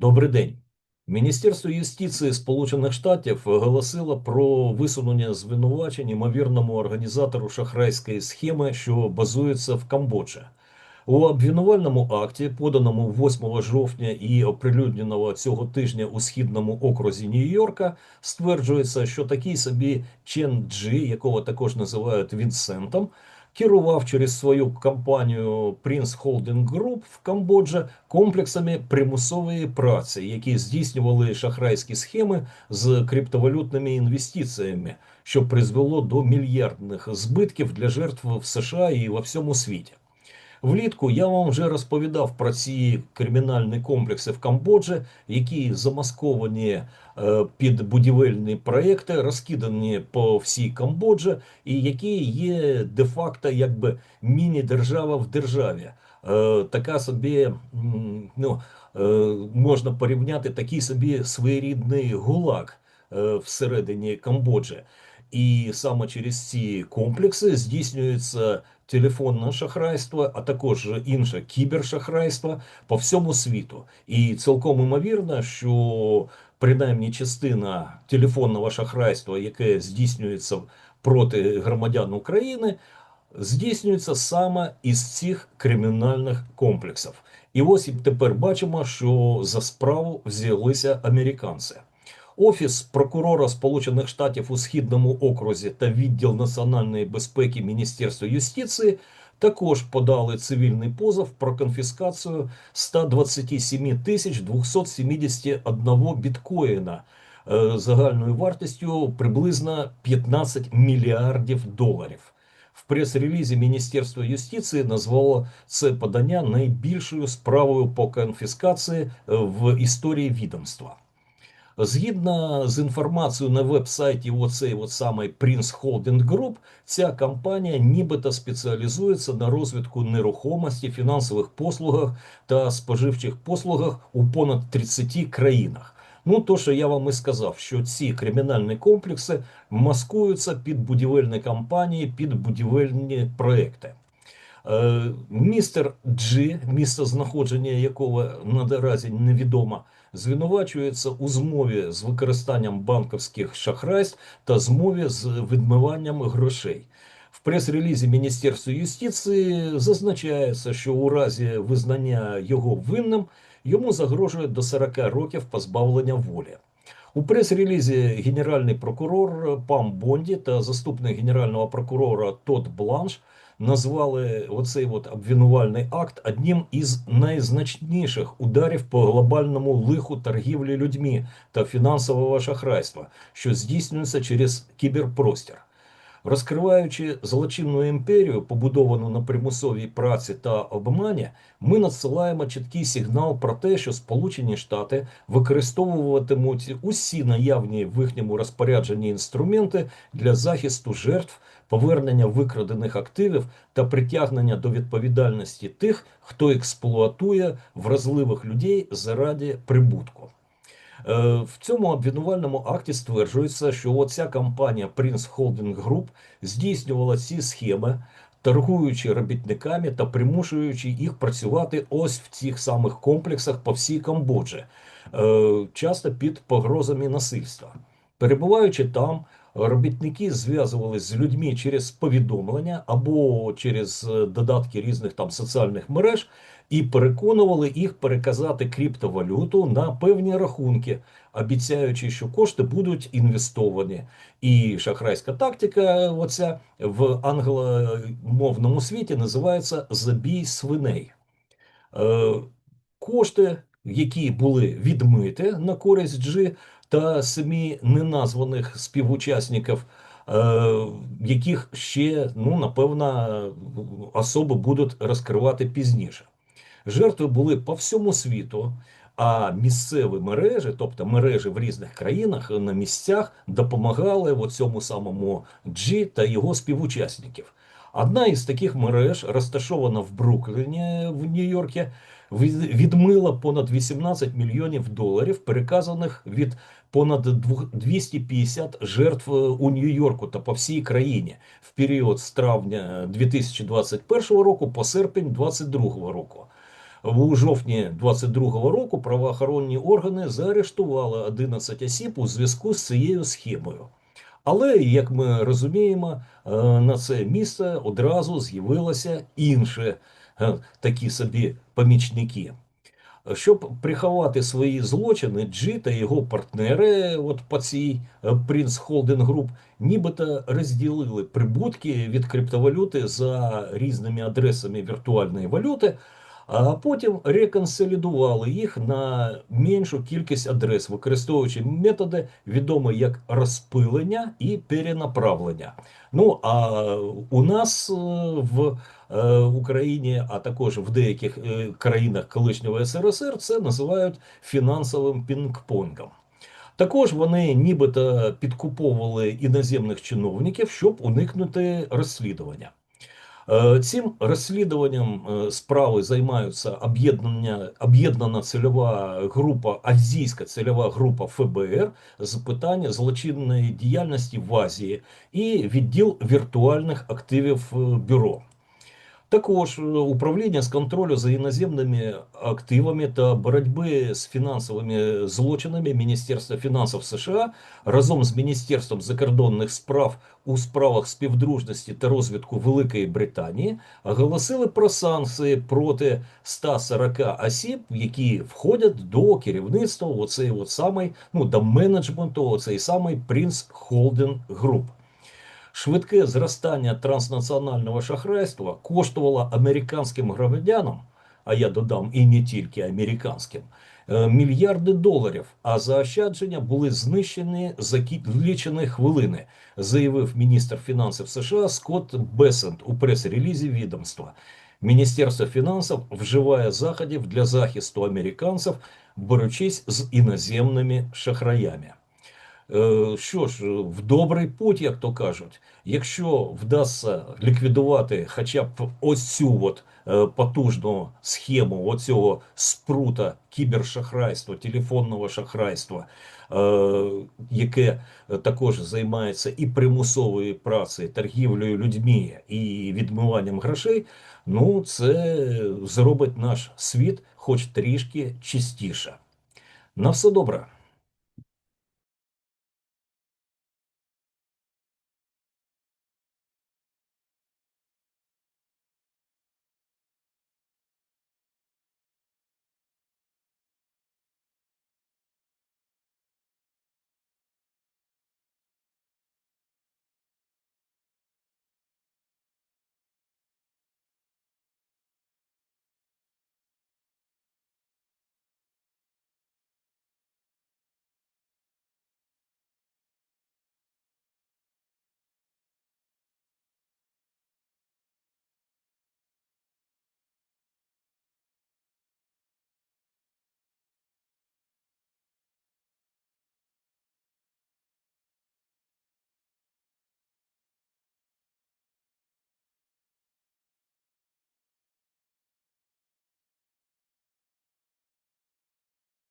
Добрий день. Міністерство юстиції Сполучених Штатів оголосило про висунення звинувачень ймовірному організатору шахрайської схеми, що базується в Камбоджі. У обвинувальному акті, поданому 8 жовтня і оприлюдненого цього тижня у східному окрузі Нью-Йорка, стверджується, що такий собі Чен Джи, якого також називають Вінсентом, керував через свою компанію Prince Holding Group в Камбоджі комплексами примусової праці, які здійснювали шахрайські схеми з криптовалютними інвестиціями, що призвело до мільярдних збитків для жертв в США і во всьому світі. Влітку я вам вже розповідав про ці кримінальні комплекси в Камбоджі, які замасковані е, під будівельні проекти, розкидані по всій Камбоджі, і які є де-факто якби міні-держава в державі. Е, така собі ну, е, можна порівняти такий собі своєрідний гулаг всередині Камбоджі. І саме через ці комплекси здійснюється телефонне шахрайство, а також інше кібершахрайство по всьому світу. І цілком імовірно, що принаймні частина телефонного шахрайства, яке здійснюється проти громадян України, здійснюється саме із цих кримінальних комплексів. І ось тепер бачимо, що за справу взялися американці. Офіс прокурора Сполучених Штатів у східному окрузі та відділ національної безпеки Міністерства юстиції також подали цивільний позов про конфіскацію 127 тисяч 271 біткоїна е, загальною вартістю приблизно 15 мільярдів доларів. В прес-релізі Міністерства юстиції назвало це подання найбільшою справою по конфіскації е, в історії відомства. Згідно з інформацією на веб-сайті оцей от самий Prince Holding Group, ця компанія нібито спеціалізується на розвитку нерухомості, фінансових послугах та споживчих послугах у понад 30 країнах. Ну, то, що я вам і сказав, що ці кримінальні комплекси маскуються під будівельні компанії, під будівельні проекти. Е, містер Джи, місце знаходження якого наразі невідомо, звинувачується у змові з використанням банківських шахрайств та змові з відмиванням грошей. В прес-релізі Міністерства юстиції зазначається, що у разі визнання його винним йому загрожує до 40 років позбавлення волі. У прес-релізі генеральний прокурор Пам Бонді та заступник генерального прокурора Тод Бланш назвали оцей от обвинувальний акт одним із найзначніших ударів по глобальному лиху торгівлі людьми та фінансового шахрайства, що здійснюється через кіберпростір. Розкриваючи злочинну імперію, побудовану на примусовій праці та обмані, ми надсилаємо чіткий сигнал про те, що Сполучені Штати використовуватимуть усі наявні в їхньому розпорядженні інструменти для захисту жертв, повернення викрадених активів та притягнення до відповідальності тих, хто експлуатує вразливих людей заради прибутку. Е, в цьому обвинувальному акті стверджується, що оця компанія Prince Holding Group здійснювала ці схеми, торгуючи робітниками та примушуючи їх працювати ось в цих самих комплексах по всій Камбоджі, е, часто під погрозами насильства. Перебуваючи там, робітники зв'язувалися з людьми через повідомлення або через е, додатки різних там соціальних мереж і переконували їх переказати криптовалюту на певні рахунки, обіцяючи, що кошти будуть інвестовані. І шахрайська тактика, оця в англомовному світі називається забій свиней. Е, Кошти, які були відмиті на користь G та самі неназваних співучасників. Е, яких ще ну напевно особи будуть розкривати пізніше. Жертви були по всьому світу, а місцеві мережі, тобто мережі в різних країнах на місцях, допомагали в цьому самому Джі та його співучасників. Одна із таких мереж, розташована в Брукліні в Нью-Йорку, відмила понад 18 мільйонів доларів, переказаних від понад 250 жертв у Нью-Йорку та по всій країні в період з травня 2021 року по серпень 2022 року. У жовтні 22-го року правоохоронні органи заарештували 11 осіб у зв'язку з цією схемою. Але, як ми розуміємо, е, на це місце одразу з'явилися інші е, такі собі помічники. Щоб приховати свої злочини, Джи та його партнери, от по цій е, Prince Holding Group, нібито розділили прибутки від криптовалюти за різними адресами віртуальної валюти, а потім реконсолідували їх на меншу кількість адрес, використовуючи методи, відомі як розпилення і перенаправлення. Ну а у нас е, в е, Україні, а також в деяких е, країнах колишнього СРСР, це називають фінансовим пінг-понгом. Також вони нібито підкуповували іноземних чиновників, щоб уникнути розслідування. Е, Цим розслідуванням е, справи займаються об'єднання об'єднана цільова група, азійська цільова група ФБР з питання злочинної діяльності в Азії і відділ віртуальних активів е, бюро. Також е, управління з контролю за іноземними активами та боротьби з фінансовими злочинами Міністерства фінансів США разом з Міністерством закордонних справ у справах співдружності та розвитку Великої Британії оголосили про санкції проти 140 осіб, які входять до керівництва оцей от самий, ну до менеджменту, оцей самий Prince Holding Group. Швидке зростання транснаціонального шахрайства коштувало американським громадянам, а я додам і не тільки американським, е, мільярди доларів, а заощадження були знищені за лічені хвилини, заявив міністр фінансів США Скотт Бесент у прес-релізі відомства. Міністерство фінансів вживає заходів для захисту американців, борючись з іноземними шахраями. Е, Що ж, в добрий путь, як то кажуть, якщо вдасться ліквідувати хоча б ось цю от е, потужну схему оцього спрута кібершахрайства, телефонного шахрайства, е, яке також займається і примусовою працею, торгівлею людьми і відмиванням грошей, ну це зробить наш світ хоч трішки чистіше. На все добре.